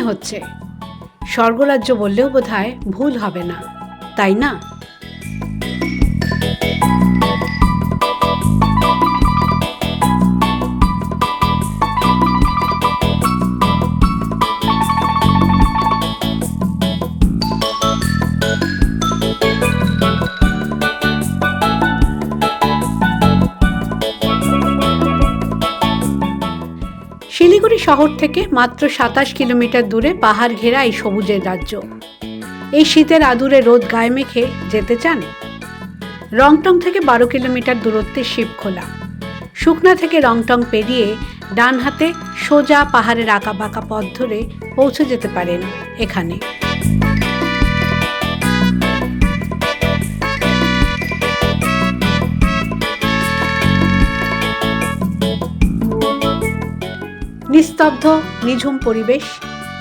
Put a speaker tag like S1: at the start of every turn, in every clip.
S1: মনে হচ্ছে। স্বর্গরাজ্য বললেও বোধহয় ভুল হবে না। তাই না? শিলিগুড়ি শহর থেকে মাত্র সাতাশ কিলোমিটার দূরে পাহাড় ঘেরা এই সবুজের রাজ্য। এই শীতের আদুরে রোদ গায়ে মেখে যেতে চান? রংটং থেকে বারো কিলোমিটার দূরত্বে শিবখোলা। শুকনা থেকে রংটং পেরিয়ে ডান হাতে সোজা পাহাড়ের আঁকা বাঁকা পথ ধরে পৌঁছে যেতে পারেন এখানে। নিস্তব্ধ নিঝুম পরিবেশ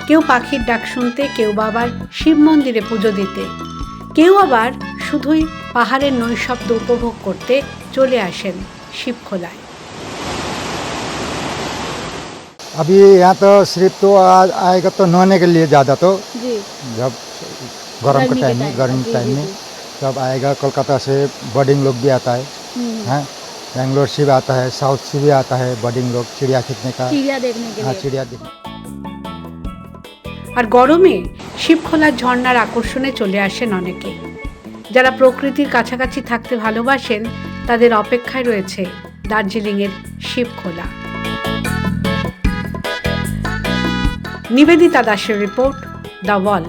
S1: কেউ পাখির ডাক শুনতে কেউ বা আবার শিব মন্দিরে পুজো দিতে কেউ আবার শুধুই পাহাড়ের নৈশব্দ উপভোগ করতে চলে আসেন শিবখোলায়
S2: अभी यहाँ तो सिर्फ तो आ- आएगा तो नहाने के लिए ज़्यादा तो
S3: जी
S2: जब गर्म के
S3: गर्मी के
S2: टाइम में
S3: टाइम
S2: गर्मी
S3: जी,
S2: टाइम
S3: जी,
S2: में
S3: जी।
S2: तब आएगा कोलकाता से बर्डिंग लोग भी आता है
S3: हम्म,
S2: हैं बेंगलोर से भी आता है साउथ से भी आता है बर्डिंग लोग चिड़िया खींचने का
S3: चिड़िया देखने के
S2: हाँ
S3: लिए
S2: चिड़िया देखने
S1: আর গরমে শিবখোলার ঝর্ণার আকর্ষণে চলে আসেন অনেকে যারা প্রকৃতির কাছাকাছি থাকতে ভালোবাসেন তাদের অপেক্ষায় রয়েছে দার্জিলিংয়ের শিবখোলা নিবেদিতা দাসের রিপোর্ট দ্য ওয়াল